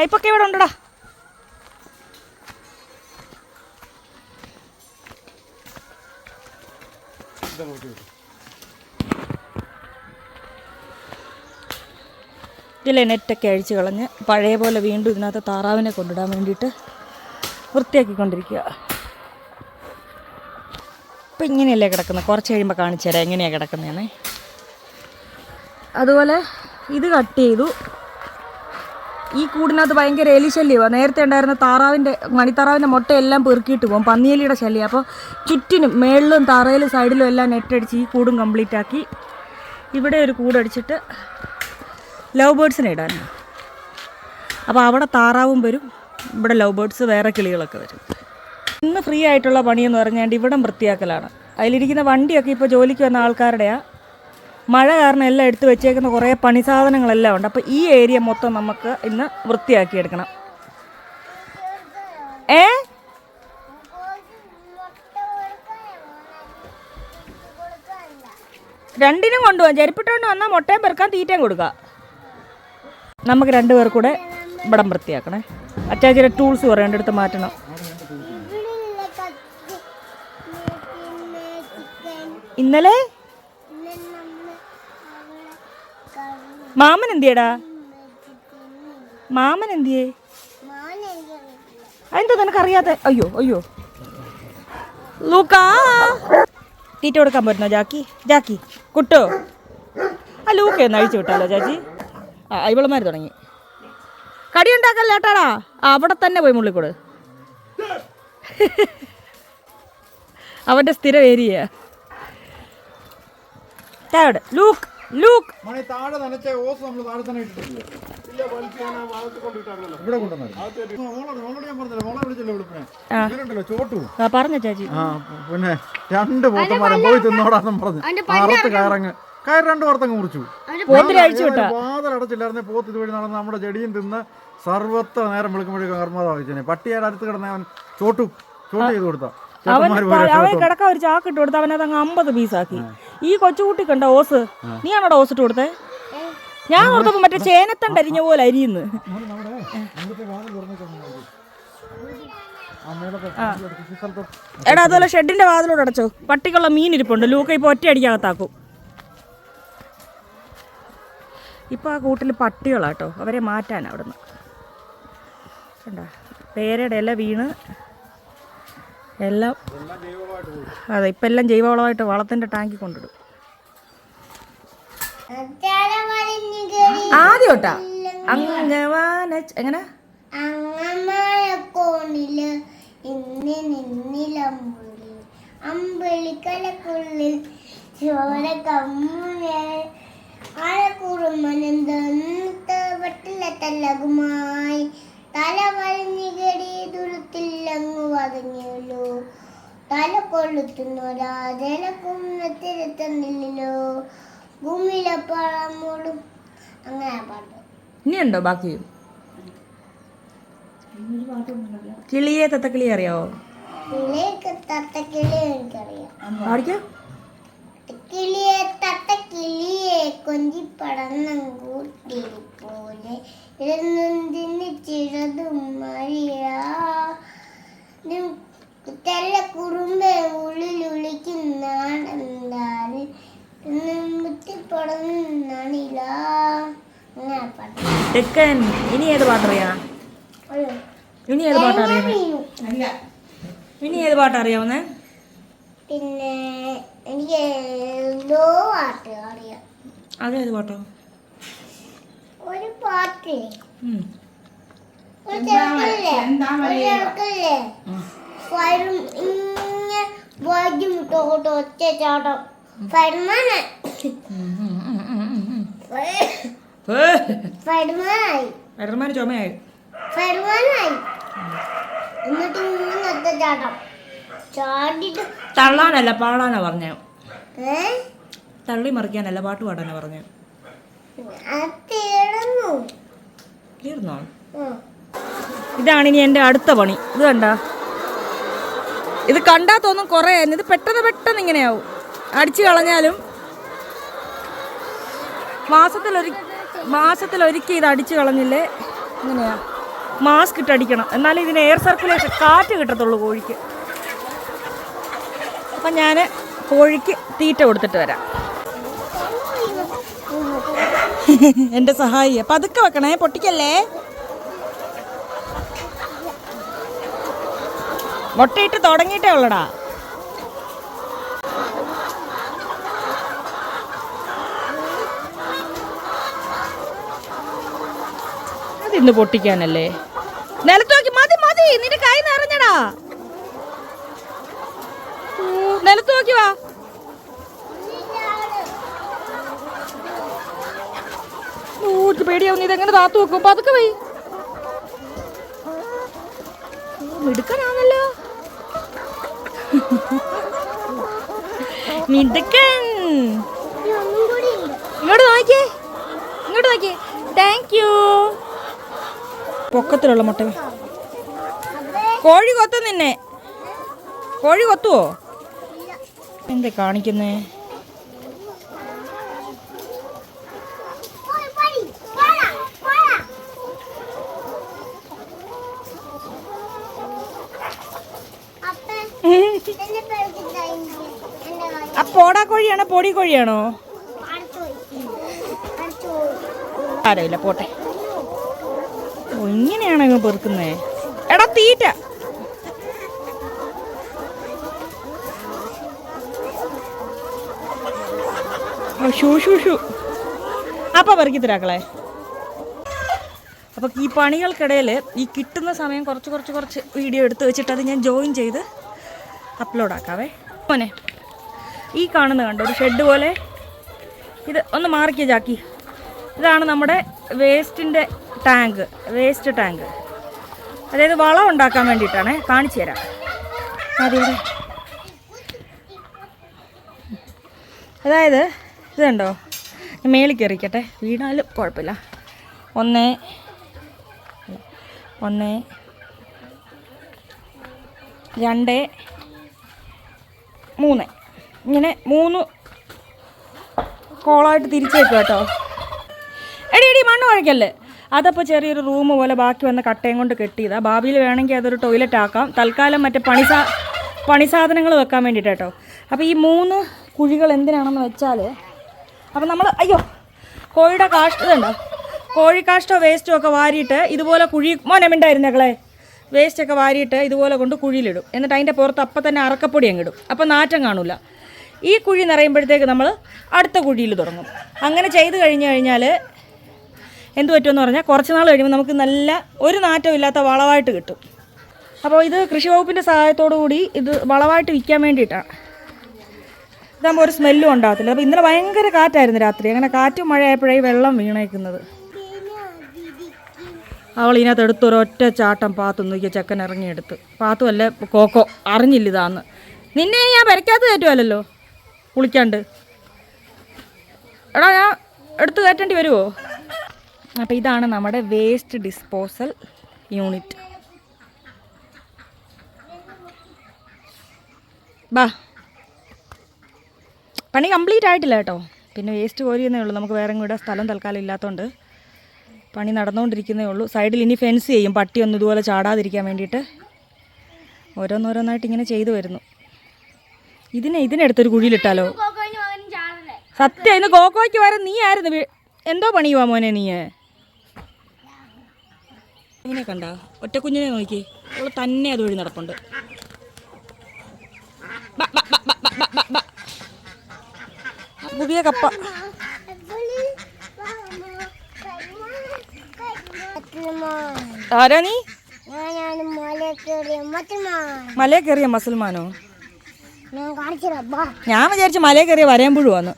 പൈപ്പൊക്കെ ഇവിടെ ഉണ്ടടാ? ഇതിലെ നെറ്റൊക്കെ അഴിച്ചു കളഞ്ഞ് പഴയ പോലെ വീണ്ടും ഇതിനകത്ത് താറാവിനെ കൊണ്ടിടാൻ വേണ്ടിയിട്ട് വൃത്തിയാക്കിക്കൊണ്ടിരിക്കുക. ഇപ്പം ഇങ്ങനെയല്ലേ കിടക്കുന്നത്? കുറച്ച് കഴിയുമ്പോൾ കാണിച്ചു തരാം. എങ്ങനെയാണ് കിടക്കുന്നതെന്നേ. അതുപോലെ ഇത് കട്ട് ചെയ്തു. ഈ കൂടിനകത്ത് ഭയങ്കര എലി ശല്യമാണ് നേരത്തെ ഉണ്ടായിരുന്ന താറാവിന്റെ മണിത്താറാവിന്റെ മുട്ടയെല്ലാം പെറുക്കിയിട്ട് പോകും പന്നിയലിയുടെ ശല്യം. അപ്പോൾ ചുറ്റിനും മേളിലും തറയിലും സൈഡിലും എല്ലാം നെറ്റടിച്ച് ഈ കൂടും കംപ്ലീറ്റ് ആക്കി ഇവിടെ ഒരു കൂടടിച്ചിട്ട് ലവ് ബേർഡ്സിനെ ഇടാനാണ് അപ്പോൾ അവിടെ താറാവും വരും ഇവിടെ ലവ് ബേർഡ്സ് വേറെ കിളികളൊക്കെ വരും. ഇന്ന് ഫ്രീ ആയിട്ടുള്ള പണിയെന്ന് പറഞ്ഞാൽ ഇവിടം വൃത്തിയാക്കലാണ്. അതിലിരിക്കുന്ന വണ്ടിയൊക്കെ ഇപ്പോൾ ജോലിക്ക് വന്ന ആൾക്കാരുടെയാ. മഴ കാരണം എല്ലാം എടുത്തു വെച്ചേക്കുന്ന കുറേ പണി സാധനങ്ങളെല്ലാം ഉണ്ട്. അപ്പോൾ ഈ ഏരിയ മൊത്തം നമുക്ക് ഇന്ന് വൃത്തിയാക്കി എടുക്കണം. ഏ? രണ്ടിനും കൊണ്ടുപോകാം. ചെരുപ്പിട്ടുകൊണ്ട് വന്നാൽ മുട്ടയും പെറുക്കാൻ തീറ്റയും കൊടുക്കാം. നമുക്ക് രണ്ടുപേർ കൂടെ ഇവിടം വൃത്തിയാക്കണേ. അച്ചാച്ചിയുടെ ടൂൾസ് കുറേ അടുത്ത് മാറ്റണം. ഇന്നലെ പിന്നെ നമ്മൾ അവിടെ കറി മാമൻ എന്തിയടാ മാമൻ എന്തിയേ അതെന്താ നിനക്കറിയാത്ത? അയ്യോ അയ്യോ. ലൂക്കാ. തീറ്റ കൊടുക്കാൻ പറ്റുന്നോ ജാക്കി? ജാക്കി കുട്ടോ. ആ ലൂക്ക ഒന്ന് അഴിച്ചു വിട്ടാലോ ചാച്ചി ആ ഇവളമാര് തുടങ്ങി. കടി ഉണ്ടാക്കല്ല ഏട്ടാടാ അവിടെ തന്നെ പോയി മുള്ളിക്കൂട്. അവന്റെ സ്ഥിരം ഏരിയ ലൂക്ക്. ലൂക്ക് മണി താഴെ നനച്ച ഓസ് നമ്മൾ താഴെ തന്നെ ഇട്ടിട്ടില്ലേ പറഞ്ഞ ചാച്ചി. പിന്നെ രണ്ട് പോത്തന്മാരെ പോയി തിന്നോടാന്നും പറഞ്ഞു. അറുത്ത് കയറങ്ങ്. കയർ രണ്ട് പുറത്തങ്ങ് മുറിച്ചു. അടച്ചില്ലായിരുന്നെ പോത്ത് ഇതുവഴി നടന്ന് നമ്മുടെ ചെടിയും തിന്ന് സർവത്ത നേരം വിളിക്കുമ്പോഴേക്കും കർമ്മത വായിച്ചേ പട്ടിയുടെ അടുത്ത് കിടന്ന അവൻ ചോട്ടു ചോട്ട് ചെയ്ത് കൊടുത്ത. അവൻ കിടക്കാൻ ഒരു ചാക്കിട്ട് കൊടുത്ത് അവനത് അങ്ങ് അമ്പത് പീസാക്കി. ഈ കൊച്ചുകുട്ടി കണ്ട ഓസ്? നീയാണോടാ ഓസ് ഇട്ട് കൊടുത്തേ? ഞാൻ ഓർത്തപ്പോ മറ്റേ ചേനത്തണ്ട് അരിഞ്ഞ പോലെ അരിയുന്നു. എടാ അതുപോലെ ഷെഡിന്റെ വാതിലോട് അടച്ചോ. പട്ടിക്കുള്ള മീൻ ഇരിപ്പുണ്ട്. ലൂക്ക ഇപ്പൊ ഒറ്റ അടിക്കകത്താക്കും. ഇപ്പൊ ആ കൂട്ടിൽ പട്ടികളാട്ടോ അവരെ മാറ്റാൻ അവിടുന്ന്. കണ്ട? പേരയുടെ ഇല വീണ്. എല്ലാം അതെ ഇപ്പം എല്ലാം ജൈവവളമായിട്ട് വളത്തിന്റെ ടാങ്കിൽ കൊണ്ടിടും. ആദ്യോട്ടാ? അംഗവാന എങ്ങനെ? അമ്പിളിക്കലക്കുള്ളിൽ ചോര കമ്മുനെ. ആഴക്കുറുമനെന്തല്ലകുമായി തല വലിഞ്ഞു കയറി ദുരത്തില്ലങ്ങു വതഞ്ഞല്ലോ തല കൊള്ളുത്തുന്നൊരാ ഭൂമിയിലെ മൂടും അങ്ങനെ പാട്ട്. ഇനിയുണ്ടോ ബാക്കി? കിളിയെ തത്തക്കിളി അറിയാവോ? കിളിയൊക്കെ തത്തക്കിളി എനിക്കറിയാം. പാടിക്കോ കിളിയെ കൊഞ്ചി പടന്നം കൂട്ടി പോലെ ഇരുന്നൊന്തിന് ചിറതും മഴിയാ തെല്ല കുറുമ്പെ ഉള്ളിലൊളിക്കുന്നാണെന്താണ് പാട്ട്. തെക്കൻ ഇനി ഏത് പാട്ടറിയാ? ഇനി ഏത് പാട്ടറിയാ. ഇനി ഏത് പാട്ടറിയാവുന്നേ പിന്നെ എനിക്ക് ലോ പാട്ട് അറിയാം. അതേത് പാട്ടോ? ഒരു പാട്ട്. ഉം. ഒരു ചെറുക്കല്ലേ? വരും ഇങ്ങനെ വൈദ്യം ഒറ്റ ചാട്ടം. ചുമയായി. എന്നിട്ട് ഇങ്ങനെ ഒറ്റ ചാട്ടം. ചാടിട്ട് തള്ളാനല്ല പാടാനാ പറഞ്ഞ. തള്ളി മറിക്കാനല്ല പാട്ട് പാടാനാ പറഞ്ഞേ. അത് ഇതാണ് ഇനി എന്റെ അടുത്ത പണി. ഇത് കണ്ട? ഇത് കണ്ടാ തോന്നും കുറേ. ഇത് പെട്ടെന്ന് പെട്ടെന്ന് ഇങ്ങനെയാവും. അടിച്ചു കളഞ്ഞാലും മാസത്തിലൊരു മാസത്തിലൊരിക്കൽ ഇത് അടിച്ചു കളഞ്ഞില്ലേ? ഇങ്ങനെയാ. മാസ്ക് ഇട്ട് അടിക്കണം. എന്നാലും ഇതിന് എയർ സർക്കുലേഷൻ കാറ്റ് കിട്ടത്തുള്ളൂ കോഴിക്ക്. അപ്പം ഞാൻ കോഴിക്ക് തീറ്റ കൊടുത്തിട്ട് വരാം. എന്റെ സഹായി. പതുക്കെ വെക്കണേ പൊട്ടിക്കല്ലേ? മുട്ടയിട്ട് തുടങ്ങിയിട്ടേ ഉള്ളടാ. അതിന്ന് പൊട്ടിക്കാനല്ലേ? നിലത്ത് നോക്കി മതി മതി നിന്റെ കൈ നിറഞ്ഞടാ. നിലത്ത് നോക്കി വാ. ഊക്ക് പേടിയാവുന്നു. ഇതെങ്ങനെ താത്തു വെക്കും? പതുക്കെ പോയി മിടുക്കനാണല്ലോ. മിടുക്കൻ. ഇങ്ങോട്ട് നോക്കിയേ ഇങ്ങോട്ട് നോക്കിയേ താങ്ക് യു പൊക്കത്തിലുള്ള മുട്ട കോഴി കൊത്തും നിന്നെ? കോഴി കൊത്തുവോ? എന്താ കാണിക്കുന്നേ പോയി, പോയി, പോടാ, പോടാ. അപ്പേ, എന്നെ പേടിച്ചിട്ടാ എനിക്ക് എന്റെ കൈ ആ പോടാ കോഴിയാണോ? പൊടി കോഴിയാണോ. അടച്ചുപോയി. പോട്ടെ. ഓ ഇങ്ങനെയാണോ ഇങ്ങ് പെറുക്കുന്നേ. എടാ തീറ്റ. Shoe shoe shoe. അപ്പം പെറുക്കി തരാക്കളെ അപ്പോൾ ഈ പണികൾക്കിടയിൽ ഈ കിട്ടുന്ന സമയം കുറച്ച് കുറച്ച് കുറച്ച് വീഡിയോ എടുത്ത് വെച്ചിട്ട് അത് ഞാൻ ജോയിൻ ചെയ്ത് അപ്ലോഡ് ആക്കാവേ മോനെ ഈ കാണുന്ന കണ്ടോ ഒരു ഷെഡ് പോലെ? ഇത് ഒന്ന് മാറിക്കുക ചാക്കി ഇതാണ് നമ്മുടെ വേസ്റ്റിന്റെ ടാങ്ക് വേസ്റ്റ് ടാങ്ക്. അതായത് വളം ഉണ്ടാക്കാൻ വേണ്ടിയിട്ടാണ് കാണിച്ചു തരാം. അതെ അതായത് ഇതുണ്ടോ മേളിൽ കയറിക്കട്ടെ. വീണാലും കുഴപ്പമില്ല. ഒന്ന് ഒന്ന് രണ്ട് മൂന്ന്. ഇങ്ങനെ മൂന്ന് കോളായിട്ട് തിരിച്ചേക്കും കേട്ടോ. എടി എടി മണ്ണ് കുഴക്കല്ലേ അതപ്പോൾ ചെറിയൊരു റൂം പോലെ ബാക്കി വന്ന കട്ടയും കൊണ്ട് കെട്ടിയതാ. ഭാവിയിൽ വേണമെങ്കിൽ അതൊരു ടോയ്ലറ്റ് ആക്കാം. തൽക്കാലം മറ്റേ പണി സാ പണി സാധനങ്ങൾ വെക്കാൻ വേണ്ടിയിട്ട് കേട്ടോ. അപ്പോൾ ഈ മൂന്ന് കുഴികൾ എന്തിനാണെന്ന് വെച്ചാൽ അപ്പോൾ നമ്മൾ അയ്യോ കോഴിയുടെ കാഷ്ടം കോഴിക്കാഷ്ടോ വേസ്റ്റോ ഒക്കെ വാരിയിട്ട് ഇതുപോലെ കുഴി മോനെ മിണ്ടായിരുന്നേക്കളെ വേസ്റ്റൊക്കെ വാരിയിട്ട് ഇതുപോലെ കൊണ്ട് കുഴിയിലിടും. എന്നിട്ട് അതിന്റെ പുറത്ത് അപ്പം തന്നെ അറക്കപ്പൊടി അങ്ങിടും അപ്പം നാറ്റം കാണില്ല ഈ കുഴി നിറയുമ്പോഴത്തേക്ക് നമ്മൾ അടുത്ത കുഴിയിൽ തുടങ്ങും. അങ്ങനെ ചെയ്ത് കഴിഞ്ഞ് കഴിഞ്ഞാൽ എന്ത് പറ്റുമെന്ന് പറഞ്ഞാൽ കുറച്ച് നാൾ കഴിയുമ്പോൾ നമുക്ക് നല്ല ഒരു നാറ്റം ഇല്ലാത്ത വളമായിട്ട് കിട്ടും. അപ്പോൾ ഇത് കൃഷി വകുപ്പിന്റെ സഹായത്തോടു കൂടി ഇത് വളമായിട്ട് വിൽക്കാൻ വേണ്ടിയിട്ടാണ്. ഇതാകുമ്പോൾ ഒരു സ്മെല്ലും ഉണ്ടാകത്തില്ല. അപ്പോൾ ഇന്നലെ ഭയങ്കര കാറ്റായിരുന്നു രാത്രി. അങ്ങനെ കാറ്റും മഴയായപ്പോഴേ വെള്ളം വീണേക്കുന്നത്. അവൾ ഇതിനകത്ത് എടുത്ത് ഒരൊറ്റ ചാട്ടം പാത്തു നോക്കിയ ചെക്കൻ ഇറങ്ങിയെടുത്ത്. പാത്തു അല്ല കോക്കോ അറിഞ്ഞില്ല ഇതാന്ന്. നിന്നെ ഞാൻ പെരക്കകത്ത് കയറ്റുമല്ലോ കുളിക്കാണ്ട്. എടാ ഞാൻ എടുത്ത് കയറ്റേണ്ടി വരുമോ അപ്പോൾ ഇതാണ് നമ്മുടെ വേസ്റ്റ് ഡിസ്പോസൽ യൂണിറ്റ്. ബാ. പണി കംപ്ലീറ്റ് ആയിട്ടില്ല കേട്ടോ. പിന്നെ വേസ്റ്റ് കോരിയെന്നേ ഉള്ളൂ. നമുക്ക് വേറെ കൂടെ സ്ഥലം തൽക്കാലം ഇല്ലാത്തതുകൊണ്ട് പണി നടന്നുകൊണ്ടിരിക്കുന്നേ ഉള്ളൂ. സൈഡിൽ ഇനി ഫെൻസ് ചെയ്യും. പട്ടിയൊന്നും ഇതുപോലെ ചാടാതിരിക്കാൻ വേണ്ടിയിട്ട്. ഓരോന്നോരോന്നായിട്ട് ഇങ്ങനെ ചെയ്തു വരുന്നു. ഇതിനെ ഇതിനെടുത്തൊരു കുഴിയിലിട്ടാലോ? സത്യം ഇന്ന് കോക്കോയ്ക്ക് വരെ നീ ആയിരുന്നു എന്തോ പണിയുവാ മോനെ നീ? ഇങ്ങനെ കണ്ട? ഒറ്റ കുഞ്ഞിനെ നോക്കി. അവൾ തന്നെ അത് വഴി നടപ്പുണ്ട്. പുതിയ കപ്പ ആരാ നീ ഞാനാണ് മല കയറിയ മുസൽമാനോ? ഞാൻ വിചാരിച്ചു മലയെ കയറിയ വരയമ്പുഴുവാന്ന്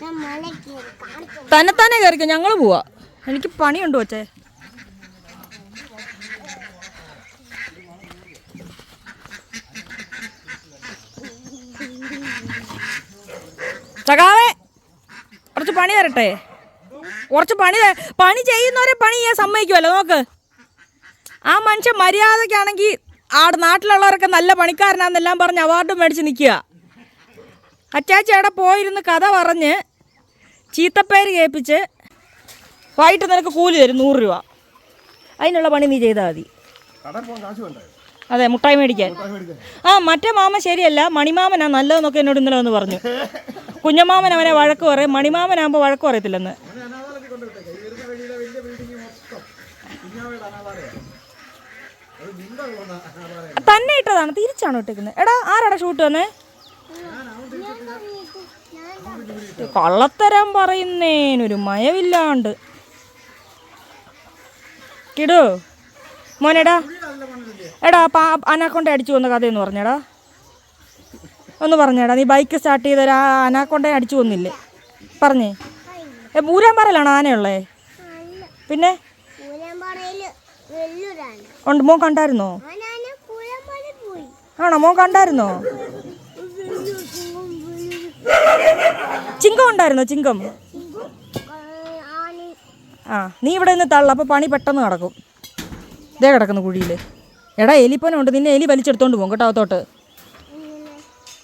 ഞാൻ മല കയറി കാണിച്ചു തന്നെ തന്നെ കയറിക്കോ ഞങ്ങൾ പോവാ. എനിക്ക് പണിയുണ്ട് അച്ഛേ? ചകാവേ കുറച്ച് പണി തരട്ടെ? കുറച്ച് പണി പണി ചെയ്യുന്നവരെ പണി ഞാൻ സമ്മതിക്കുമല്ലോ നോക്ക്. ആ മനുഷ്യൻ മര്യാദക്കാണെങ്കിൽ ആടെ നാട്ടിലുള്ളവരൊക്കെ നല്ല പണിക്കാരനാന്നെല്ലാം പറഞ്ഞ് അവാർഡും മേടിച്ച് നിൽക്കുക അച്ചാച്ചി അവിടെ പോയിരുന്ന് കഥ പറഞ്ഞ് ചീത്തപ്പേര് കേൾപ്പിച്ച് വൈകിട്ട് നിനക്ക് കൂലി തരും നൂറ് രൂപ. അതിനുള്ള പണി നീ ചെയ്താൽ മതി. അതെ മുട്ടായി മേടിക്കാൻ. ആ മറ്റേ മാമ ശരിയല്ല മണിമാമനാ നല്ലതെന്നൊക്കെ എന്നോട് ഇന്നലെ ഒന്ന് പറഞ്ഞു. കുഞ്ഞമാമൻ അവനെ വഴക്ക് പറയും മണിമാമനാകുമ്പോൾ വഴക്ക് പറയത്തില്ലെന്ന് അങ്ങനെ അനാഥാലയത്തിൽ കൊണ്ടുവിട്ടേക്കാം ഈ വരുന്ന വഴിയിലെ വലിയ ബിൽഡിംഗ് മൊത്തം കുഞ്ഞാവയുടെ അനാഥാലയം അത് നിന്റെ പോകുന്ന അനാഥാലയം തന്നെ ഇട്ടതാണ് തിരിച്ചാണോ ഇട്ടേക്കുന്നത് എടാ ആരാടാ ഷൂട്ട് വന്നേ? കള്ളത്തരം പറയുന്നേനൊരു മയവില്ലാണ്ട്. കിടു മോനെടാ. എടാ പാ അനാക്കൊണ്ട അടിച്ചു വന്ന കഥയെന്ന് പറഞ്ഞടാ. ഒന്ന് പറഞ്ഞേടാ നീ ബൈക്ക് സ്റ്റാർട്ട് ചെയ്ത അനാക്കൊണ്ട അടിച്ചു വന്നില്ലേ? പറഞ്ഞേ. മൂരാമ്പാറയിലാണോ ആനയുള്ളേ? പിന്നെ? ഉണ്ട്. മോൻ കണ്ടായിരുന്നോ? ആണോ? മോൻ കണ്ടായിരുന്നോ? ചിങ്കം ഉണ്ടായിരുന്നോ? ചിങ്കം? ആ നീ ഇവിടെ നിന്ന് തള്ള. അപ്പോൾ പണി പെട്ടെന്ന് കിടക്കും ഇതേ കിടക്കുന്നു കുഴിയിൽ എടാ എലിപ്പനുണ്ട്. നിന്നെ എലി വലിച്ചെടുത്തോണ്ട് പോകും കേട്ടോ അകത്തോട്ട്.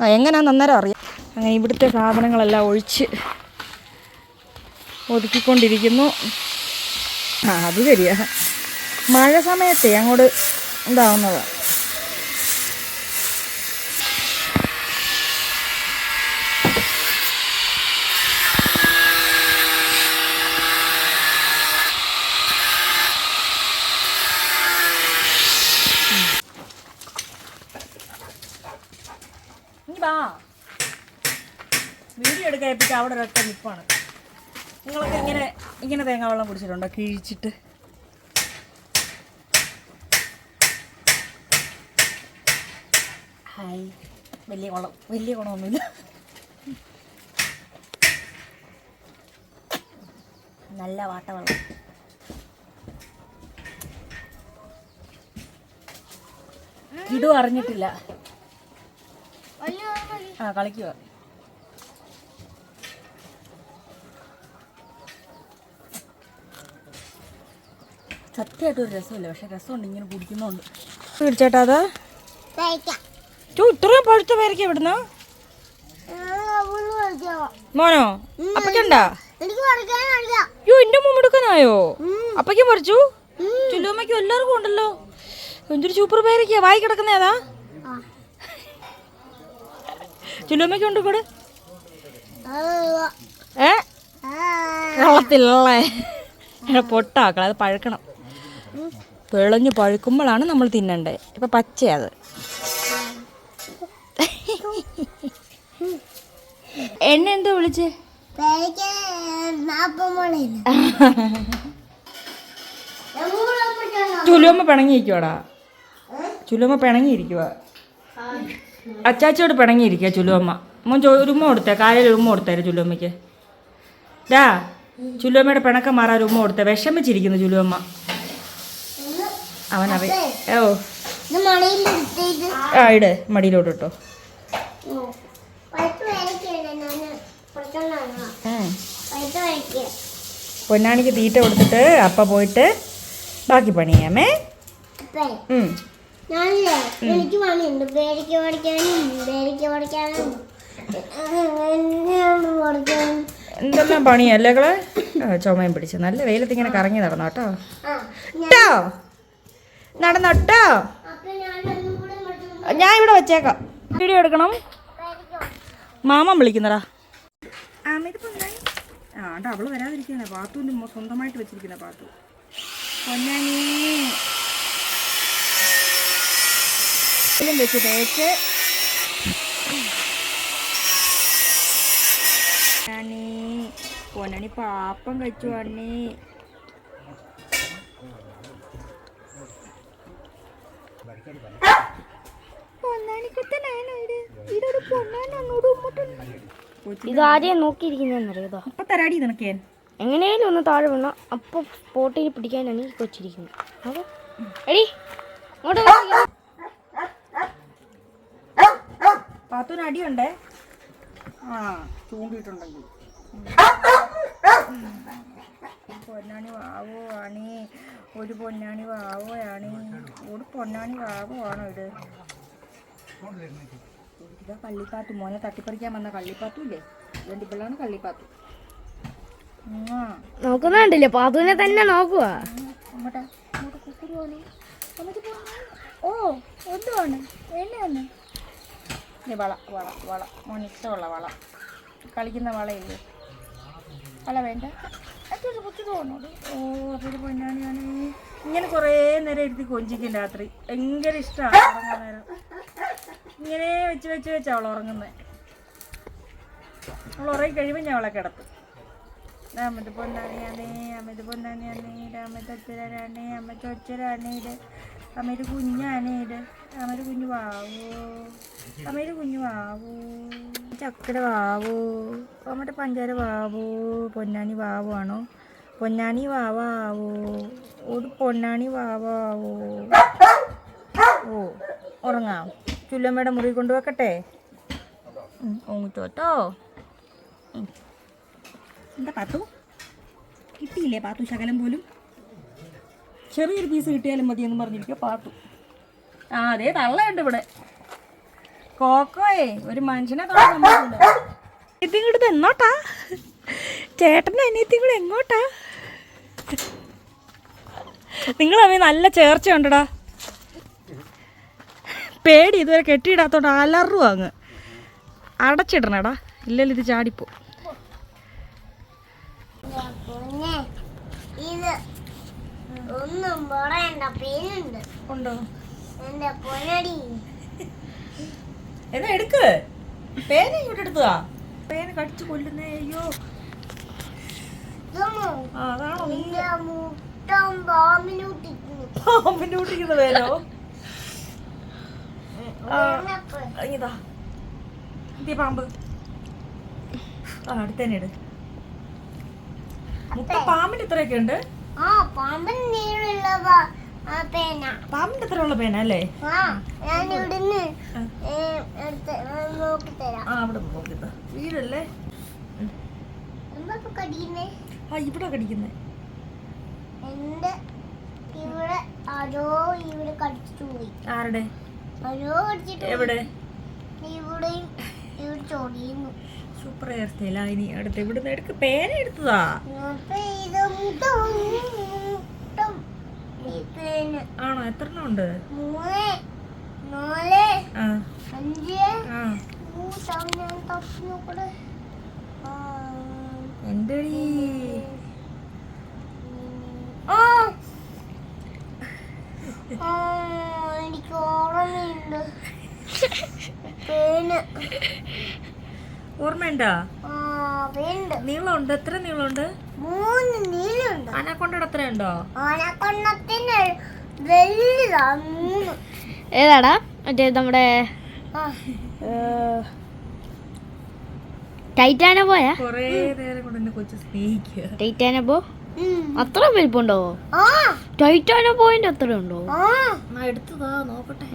ആ എങ്ങനെയാണെന്ന് അന്നേരം അറിയാം. അങ്ങനെ ഇവിടുത്തെ സാധനങ്ങളെല്ലാം ഒഴിച്ച് ഒതുക്കിക്കൊണ്ടിരിക്കുന്നു. ആ അത് ശരിയാ. മഴ സമയത്തെ അങ്ങോട്ട് ഇതാവുന്നതാണ് അവിടെ ഒരൊറ്റ നിപ്പാണ്. നിങ്ങളൊക്കെ ഇങ്ങനെ ഇങ്ങനെ തേങ്ങാ വെള്ളം കുടിച്ചിട്ടുണ്ടോ? കിഴിച്ചിട്ട്. ഹായ്. വലിയ കുളം വലിയ കുളമൊന്നുമില്ല. നല്ല വാട്ടവെള്ളം കിടു അറിഞ്ഞിട്ടില്ല. ആ കളിക്കുക സത്യമായിട്ട് ഒരു രസമില്ല പക്ഷെ രസമുണ്ട് ഇങ്ങനെ കുടിക്കുന്നുണ്ട്. പിടിച്ചേട്ടാ അത്? കഴിക്കാം ചോ ഇത്രയും പഴുത്ത പേരയ്ക്ക് ഇവിടുന്ന് മോനോ? അപ്പക്കണ്ടാ യോ എന്റെ മുമ്പ് എടുക്കാനായോ അപ്പയ്ക്കും പറിച്ചു ചുല്ലുമ്മയ്ക്കും എല്ലാവർക്കും ഉണ്ടല്ലോ. എന്തൊരു സൂപ്പർ പേരൊക്കെയാ. വായി കിടക്കുന്ന ഏതാ. ചുല്ലുമ്മയ്ക്ക് ഉണ്ട് കൂടെ. ഏ? ആ. വെള്ളത്തിലല്ലേ പൊട്ടാക്കണം അത് പഴുക്കണം. പിളഞ്ഞ് പഴുക്കുമ്പോഴാണ് നമ്മൾ തിന്നണ്ടേ. ഇപ്പൊ പച്ചയാ എന്നെ എന്താ വിളിച്ചേ? ചുലുവമ്മ പിണങ്ങിയിരിക്കുവാടാ. ചുലുമ്മ പിണങ്ങിയിരിക്കുക അച്ചാച്ചിയോട് പിണങ്ങിയിരിക്കുക ചുലുമ്മ മോൻ ഉമ്മ കൊടുത്തേ കാലിൽ ഉമ്മ കൊടുത്തേരെ ചുലുമ്മയ്ക്ക് ഡാ ചുലുമ്മയുടെ പിണക്കം മാറാൻ ഉമ്മ കൊടുത്തേ. വിഷമിച്ചിരിക്കുന്നു ചുലുവമ്മ. അവനറിയ ഓ. ആ ഇട് മടിയിലോട്ട് ഇട്ടോ പഴുത്ത് വരയ്ക്കാണ് ഞാൻ പൊട്ടനാണ് ഉം. പഴുത്ത് വരയ്ക്കുക പൊന്നാണിക്ക് തീറ്റ കൊടുത്തിട്ട് അപ്പ പോയിട്ട് ബാക്കി പണി ചെയ്യാമേ എനിക്ക് പണിയുണ്ട്. പഠിക്കാനും പഠിക്കാനും. എന്തെല്ലാം പണിയല്ലേ കളെ ആ, ചുമയും പിടിച്ചു. നല്ല വെയിലത്ത് ഇങ്ങനെ കറങ്ങി നടന്നു കേട്ടോ? കേട്ടോ നടന്നോട്ടോ ഞാൻ ഇവിടെ വെച്ചേക്കാം. വീഡിയോ എടുക്കണം. മാമൻ വിളിക്കുന്നടാ ആ ആണ്ടാ അവൾ വരാതിരിക്കുകയാണ് പാത്തുവിന്റെ സ്വന്തമായിട്ട് വെച്ചിരിക്കുന്ന പാത്തു. പൊന്നാനി. വെച്ച് തേച്ച്. പൊന്നാനി. പൊന്നാനി പാപ്പം കഴിച്ചു അണ്ണി. പൊന്നാനിക്കുത്തനാണോ ഇത് ഇതൊരു പൊന്നാനി അങ്ങോട്ട് ഇങ്ങോട്ടും. ഇത് ആരെയാ നോക്കിയിരിക്കുന്നറിയോ അപ്പൊ തരാടി നിനക്കേൻ എങ്ങനെയാലും ഒന്ന് താഴെ വീണ അപ്പൊ സ്പോട്ടിൽ പിടിക്കാനാണ് ഈ കൊച്ചിരിക്കുന്നത്. എടി ഇങ്ങോട്ട്. പാത്തൂന് അടിയുണ്ടേ? ആ ചൂണ്ടിയിട്ടുണ്ടെങ്കിൽ. പൊന്നാണി വാവോ ആണ്. ഒരു പൊന്നാണി വാവോ ആണി. ഒരു പൊന്നാണി വാവോ ആണോ ഇത്? ഇതാ കള്ളിപ്പാത്തു. മോനെ തട്ടിപ്പറിക്കാൻ വന്ന കള്ളിപ്പാത്തു ഇല്ലേ ഇതുകൊണ്ട് ഇപ്പോഴാണ് കള്ളിപ്പാത്തു. നോക്കുന്നുണ്ടല്ലേ? പാത്തുവിനെ തന്നെ നോക്കുക ഓ എന്തുവാണ് എന്നെയാണ് വള വള വള. മോന് ഇഷ്ടമുള്ള വള. കളിക്കുന്ന വളയില്ലേ? വള വേണ്ട. അച്ഛൻ പുറത്തു തോന്നുന്നു ഓ അതൊരു പൊന്നാണ് ഞാൻ ഇങ്ങനെ കുറേ നേരം ഇരുത്തി കൊഞ്ചിക്കും രാത്രി. ഭയങ്കര ഇഷ്ടമാണ് നേരം. ഇങ്ങനെ വെച്ച് വെച്ച് വെച്ച് അവൾ ഉറങ്ങുന്നത് അവൾ ഉറങ്ങി കഴിയുമ്പോൾ ഞാൻ അവളെ കിടത്തും. രാമത് പൊന്നാണിയാണേ അമ്മത് പൊന്നാണിയാണേ രാമത് അച്ഛരാണേ അമ്മത്ത് അച്ഛനാണേട് അമ്മയുടെ കുഞ്ഞാണേട് അമ്മയുടെ കുഞ്ഞു വാവോ. അമ്മയുടെ കുഞ്ഞു വാവോ. ചക്കര വാവോ. അമ്മയുടെ പഞ്ചാര വാവോ. പൊന്നാണി വാവോ ആണോ? പൊന്നാണി വാവാവോ. ഒരു പൊന്നാണി വാവാവോ. ഓ ഉറങ്ങാം. ചുല്ലമ്മയുടെ മുറി കൊണ്ടുവെക്കട്ടെ? ഓങ്ങിച്ചോട്ടോ എന്താ പാത്തു? കിട്ടിയില്ലേ പാത്തു ശകലം പോലും? ചെറിയൊരു പീസ് കിട്ടിയാലും മതി എന്ന് പറഞ്ഞിരിക്കുക പാത്തു. ആ അതേ തള്ളയുണ്ട് ഇവിടെ. കോക്കോയെ ഒരു മനുഷ്യനെ തൊടാൻ ഇങ്ങോട്ട് എന്നോട്ടാ ചേട്ടന്റെ അനിയത്തി കൂടെ എങ്ങോട്ടാ? നിങ്ങൾ തമ്മിൽ നല്ല ചേർച്ച ഉണ്ടടാ. പേടി ഇതുവരെ കെട്ടിയിടാത്തോണ്ട് അലറും അങ്ങ്. അടച്ചിടണടാ. ഇല്ലല്ലോ ഇത് ചാടിപ്പോ. ഒന്നും പറയണ്ട പേരുണ്ട്. ഉണ്ടോ? എന്റെ പൊന്നടി. എന്നാ എടുക്ക്. പേന ഇങ്ങോട്ട് എടുത്തതാ. പേന കടിച്ചു കൊല്ലുന്നേ അയ്യോ. ഇതൊന്നു ആ അതാണോ നീ നിന്റെ മുട്ടം പാമ്പിനൂട്ടിക്കുന്നു പേനോ ഇതാ ഇതേ പാമ്പ്. ആ അടുത്തന്നെ ഇട്. മുട്ട പാമ്പിന്റെ ഇത്രയൊക്കെ ഉണ്ട്. പാമ്പിന്റെ ഇത്ര ഉള്ള പേന. അല്ലേ? ആ അവിടെ നോക്കിത്ത വീടല്ലേ? ആ ഇവിടെ കടിക്കുന്നേ. ആരുടെ. എവിടെ? സൂപ്പർ ഹെയർ സ്റ്റൈലാ ഇനി അടുത്ത് ഇവിടുന്ന് എടുക്ക്. പേന എടുത്തതാ. ആണോ? എത്ര ഉണ്ട്? നാല് ആ. എനിക്ക് ഓർമ്മയുണ്ട്? പേന ഓർമ്മയുണ്ടാ നീളമുണ്ട്. എത്ര നീളമുണ്ട്? മൂന്ന് നീളമുണ്ട്. അനക്കൊണ്ടയുടെ എത്ര ഉണ്ടോ ഓനക്കൊണ്ണത്തിന് വലുതാ മൂന്ന് ഏതാടാ? മറ്റേ നമ്മുടെ ആ. ടൈറ്റാന പോയാ? കൊറേ നേരം കൊണ്ട് എന്നെ കൊച്ചു സ്നേഹിക്കുക ടൈറ്റാന പോ. അത്ര വലിപ്പുണ്ടോ ആ. ടൈറ്റാന പോയിന്റ് അത്ര ഉണ്ടോ? എടുത്തതാ നോക്കട്ടെ.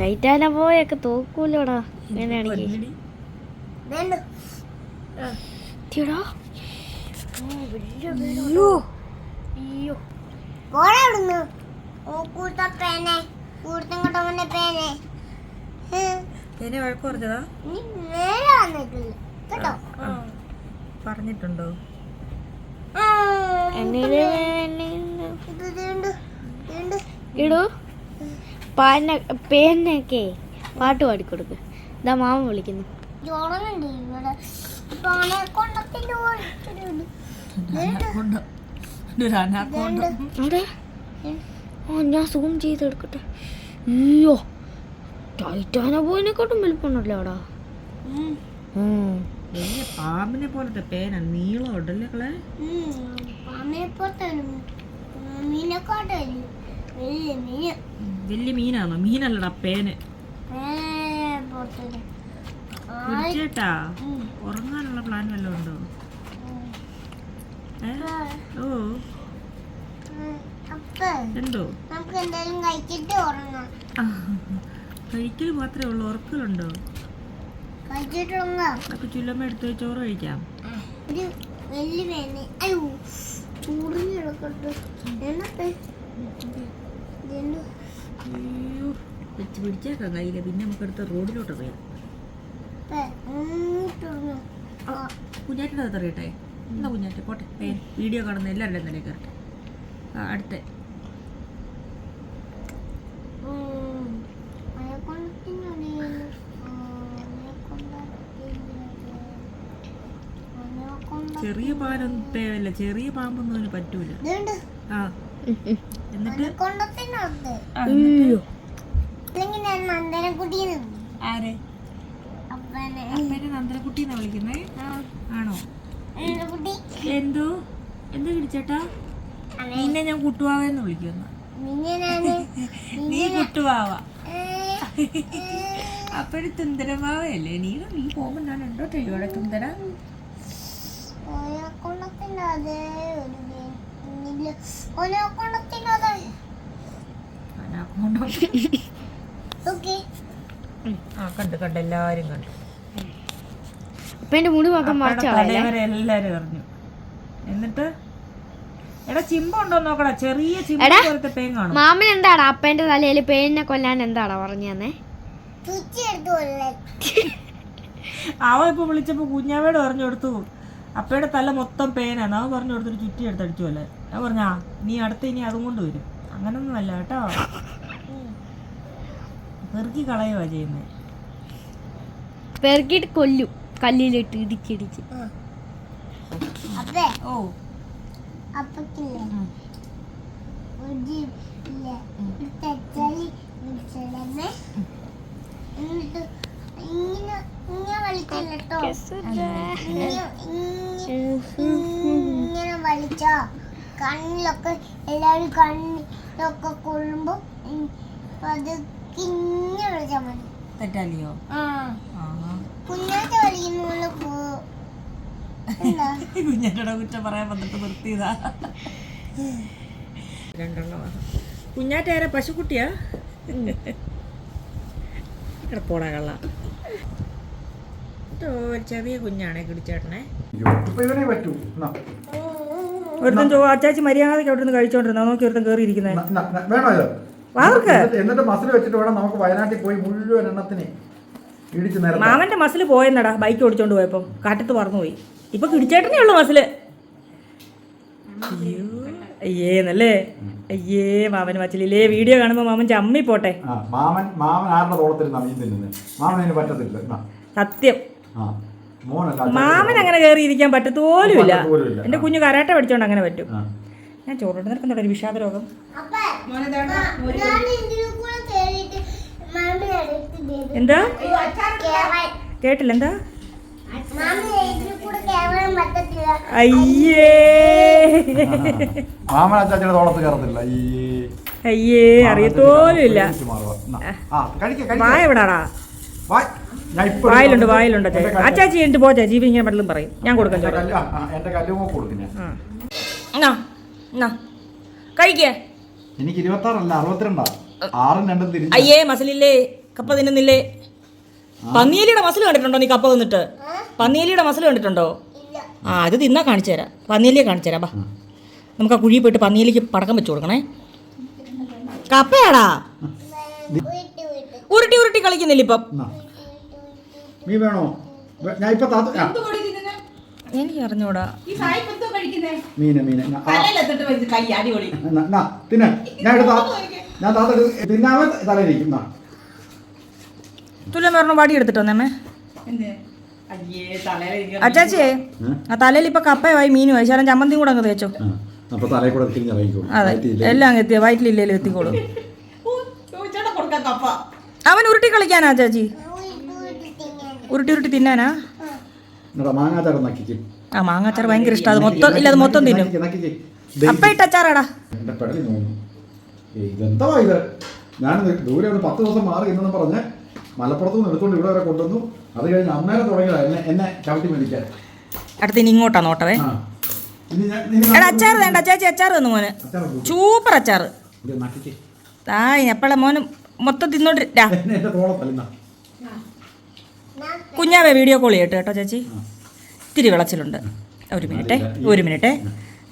ടൈറ്റാന പോയൊക്കെ തോക്കൂലോടാ. അങ്ങനെയാണെങ്കിൽ പേനെ. ഹ്, പറഞ്ഞതാ? നീ നേരെ വന്നിട്ടില്ല. കേട്ടോ. പറഞ്ഞിട്ടുണ്ടോ? ഇടൂ. പാന പേനൊക്കെ പാട്ട് പാടിക്കൊടുക്ക്. ഇതാ മാമ വിളിക്കുന്നു. ഞാൻ സൂം ചെയ്തെടുക്കട്ടെ. അയ്യോ. ടൈറ്റാന പോയിനെക്കാട്ടും വലിപ്പമുണ്ടല്ലോ അവിടെ ഉം. വലിയ പാമ്പിനെ പോലത്തെ പേന നീളം ഉണ്ടല്ലേ കളെ വലിയ മീന് വലിയ മീനാണോ? മീനല്ലടാ പേന്. ചേട്ടാ. ഉറങ്ങാനുള്ള പ്ലാൻ വല്ലതും ഉണ്ടോ? ഓ. എന്തോ? കഴിക്കൽ മാത്രമേ ഉള്ളൂ. ഉറക്കലുണ്ടോ? ചുല്ലമ്മ എടുത്ത് ചോറ് കഴിക്കാം. അയ്യോ വെച്ച് പിടിച്ചേക്കാം കയ്യിൽ. പിന്നെ നമുക്ക് അടുത്ത റോഡിലോട്ട് അറിയാം കുഞ്ഞാറ്റിനകത്ത് അറിയട്ടെ എന്നാ കുഞ്ഞാറ്റെ പോട്ടെ. വീഡിയോ കാണുന്ന എല്ലാവരുടെ നിലയിൽ കയറട്ടെ അടുത്ത. ചെറിയ പാലൊന്നും പേവല്ല ചെറിയ പാമ്പൊന്നും അതിന് പറ്റൂല. ആ. എന്നിട്ട് ആരെ? അപ്പനെ. അപ്പേനെ നന്ദനക്കുട്ടിന്നാ വിളിക്കുന്നേ? ആണോ? എന്തോ? എന്താ വിളിച്ചേട്ടാ? നിന്നെ ഞാൻ കുട്ടുവാവെന്ന് വിളിക്കുന്ന. നീ കുട്ടുവാവ. അപ്പഴ് തുന്തരമാവയല്ലേ? നീ നീ പോകുമ്പോ ഞാൻ ഉണ്ടോ തെളിയോടെ തുന്തര. ആ കണ്ടു കണ്ടു. എല്ലാരും കണ്ടു. അപ്പൊ എന്റെ മുടി എല്ലാരും അറിഞ്ഞു. എന്നിട്ട്? എടാ ചിമ്പുണ്ടോ നോക്കടാ. ചെറിയ ചിമ്പ എടാ. പോലത്തെ പേൻ കാണും. മാമൻ എന്താടാ? അപ്പന്റെ തലയിൽ പേനിനെ കൊല്ലാൻ എന്താടാ പറഞ്ഞേ അവ ഇപ്പൊ വിളിച്ചപ്പോ കുഞ്ഞാവേട് പറഞ്ഞു കൊടുത്തു. അപ്പയുടെ തല മൊത്തം പേനാണ്. അവൻ പറഞ്ഞു കൊടുത്തൊരു ചുറ്റി എടുത്തടിച്ചു അല്ലേ പോലെ. ഞാൻ പറഞ്ഞാ നീ അടുത്ത് ഇനി അതും കൊണ്ട് വരും. അങ്ങനൊന്നും അല്ല കേട്ടോ. പെറുക്കി കളയുവാ ചെയ്യുന്നേ. പെറുക്കിട്ട് കൊല്ലും. കല്ലിലിട്ട് ഇടിച്ചിടിച്ച് അപ്പേ. ഓ. അപ്പക്കില്ലേ? ഒരു ഇല്ലേ ഒരു തെറ്റാലി എന്നിട്ട് ഇങ്ങനെ വലിച്ചോ. കണ്ണിലൊക്കെ എല്ലാവരും കണ്ണിലൊക്കെ കൊള്ളുമ്പോ പതുക്കെ ഇങ്ങനെ വിളിച്ചാൽ മതി. തെറ്റാലിയോ ആ. ആ. കുഞ്ഞാറ്റ വലിക്കുന്ന കുഞ്ഞാറ്റയുടെ കുറ്റം പറയാൻ വന്നിട്ട് നിർത്തിയതാ. രണ്ടെണ്ണം കുഞ്ഞാറ്റ ആരാ? പശുക്കുട്ടിയാ? ഇവിടെ പോടാ കള്ള. ചെറിയ കുഞ്ഞാണേ കുടിച്ചേട്ടനെ. ഒരുത്തൻ ചോ അച്ചാച്ചി മര്യാദയ്ക്ക് അവിടെ നിന്ന് കഴിച്ചോണ്ടിരുന്ന? നോക്കി ഒരുത്തൻ കയറിയിരിക്കുന്നത് ന- ന- ന- വേണോ ഇത്? വാർക്ക്. എന്നിട്ട് മസിൽ വെച്ചിട്ട് വേണം നമുക്ക് വയനാട്ടിൽ പോയി മുഴുവൻ എണ്ണത്തിന് മാമന്റെ മസിൽ പോയെന്നടാ ബൈക്ക് ഓടിച്ചോണ്ട് പോയപ്പം. കാറ്റത്ത് പറന്നുപോയി. ഇപ്പൊ കിടിച്ചേട്ടനേ ഉള്ളു മസിൽ. അയ്യോ അയ്യേന്നല്ലേ? അയ്യേ മാമൻ മച്ചിലില്ലേ വീഡിയോ കാണുമ്പോ മാമൻ ചമ്മി പോട്ടെ മാമൻ മാമൻ ആരുടെ തോളത്തിൽ മാമൻ പറ്റത്തില്ല. സത്യം. മാമൻ അങ്ങനെ കയറി ഇരിക്കാൻ പറ്റത്തോലുമില്ല എന്റെ എന്റെ കുഞ്ഞു കരാട്ട പഠിച്ചോണ്ട് അങ്ങനെ പറ്റും. ഞാൻ ചോറിട്ട് നിൽക്കുന്നുണ്ട് ഒരു വിഷാദ രോഗം അപ്പ ഞാൻ ഇതിൽ കൂടെ കേറിയിട്ട് മാമിനെ അടുത്ത് എന്താ? കേട്ടില്ല എന്താ? അയ്യേ. മാമൻ അച്ചാച്ചിയുടെ തോളത്ത് കയറത്തില്ല ഈ അയ്യേ കഴിക്ക കഴിക്ക. വായ എവിടാടാ വായിലുണ്ട് വായിലുണ്ട് അച്ചാച്ചി എന്നിട്ട് പോ ചേച്ചി. ഇങ്ങനെ പലതും പറയും. ഞാൻ കൊടുക്കാൻ കഴിക്കേ? എനിക്ക് ഇരുപത്താറല്ല അറുപത്തിരണ്ടാ. ആറും രണ്ടും അയ്യേ മസിലില്ലേ? കപ്പ തിന്നുന്നില്ലേ? പന്നിയലിയുടെ മസിൽ കണ്ടിട്ടുണ്ടോ നീ കപ്പ തിന്നിട്ട്? പന്നിയലിയുടെ മസിൽ കണ്ടിട്ടുണ്ടോ? ആ അത് തിന്നാ കാണിച്ചു തരാം. പന്നിയലിയെ കാണിച്ചു തരാം ബാ. നമുക്ക് ആ കുഴിയിൽ പോയിട്ട് പന്നിയലിക്ക് പടക്കം വെച്ചു കൊടുക്കണേ. കപ്പയാടാ? ഉരുട്ടി ഉരുട്ടി കളിക്കുന്നില്ല ഇപ്പം? നീ വേണോ? ഞാൻ ഇപ്പൊ താത്ത ആ, എനിക്ക് അറിഞ്ഞൂടാ മീന് മീന്. ആ, എന്നാ, എന്നാ, തിന്നെ. ഞാൻ എടുത്താ ഞാൻ താത്ത എടുത്ത് തിന്നാമ തലയിരിക്കും എന്നാ. തുല്യം പറഞ്ഞ വാടി എടുത്തിട്ടോ നമ്മേ അച്ചാച്ചേ ഏ? ആ തലയിൽ ഇപ്പൊ കപ്പയായി മീനുമായി ശരം ചമ്മന്തിയും കൂടെ അങ്ങ് തേച്ചോ. ആ, അപ്പൊ തലയിൽ കൂടെ തിരിഞ്ഞിറങ്ങിക്കോളും അതെ വയറ്റിയില്ലേ? എല്ലാം അങ്ങ് എത്തിയ? വയറ്റിലില്ലേലും എത്തിക്കോളൂ. അവൻ ഉരുട്ടി കളിക്കാനാ ചാച്ചി ഉരുട്ടി ഉരുട്ടി തിന്നാനാ? ആ മാങ്ങാച്ചാർ ഭയങ്കര ഇഷ്ടം. അത് മൊത്തം ഇല്ല അത് മൊത്തം തിന്നും. അപ്പ ഇട്ട അച്ചാറാടാ. ഇതെന്താ ഇത്? ഞാൻ ദൂരെ ഒരു പത്ത് ദിവസം മാറി എന്നു പറഞ്ഞ് മലപ്പുറത്ത് നിന്ന് എടുത്തുകൊണ്ട് ഇവിടെ വരെ കൊണ്ടുവന്നു. അത് കഴിഞ്ഞ് അന്നേരം തുടങ്ങിയതാ എന്നെ എന്നെ ചവിട്ടി മേടിക്കാൻ. അടുത്ത് ഇനി ഇങ്ങോട്ടാ നോട്ടവേ. എടാ അച്ചാർ അച്ചാറ് വേണ്ട അച്ചാച്ചി അച്ചാറ് തന്നു മോന്. സൂപ്പർ നക്കിക്ക്. ആ എപ്പോഴാ മോന് മൊത്തം തിന്നോണ്ട് രാ എന്നെ എന്റെ തോളത്തല്ല കുഞ്ഞാവേ വീഡിയോ കോൾ ചെയ്യട്ടെ കേട്ടോ ചേച്ചി. ഇത്തിരി വിളച്ചിലുണ്ട്. ഒരു മിനിറ്റേ ഒരു മിനിറ്റേ.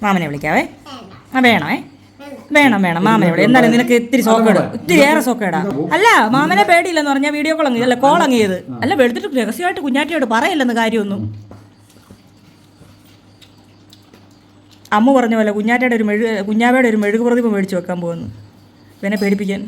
മാമനെ വിളിക്കാവേ. ആ വേണമേ. വേണം വേണം. മാമനെ വിളി. എന്നാലും നിനക്ക് ഇത്തിരി സോക്കേട് ഇത്തിരി ഏറെ സോക്കേടാ അല്ല മാമനെ പേടിയില്ലെന്ന് പറഞ്ഞാൽ വീഡിയോ കോൾ അല്ല കോൾ അങ്ങ് ചെയ്ത്. അല്ല വെളുത്തിട്ട് രഹസ്യമായിട്ട് കുഞ്ഞാറ്റിയോട് പറയില്ലെന്ന് കാര്യമൊന്നും. അമ്മ പറഞ്ഞ പോലെ കുഞ്ഞാറ്റയുടെ ഒരു മെഴു കുഞ്ഞാവയുടെ ഒരു മെഴുകു പ്രതിമ മേടിച്ചു വെക്കാൻ പോകുന്നു. ഇവനെ പേടിപ്പിക്കാൻ.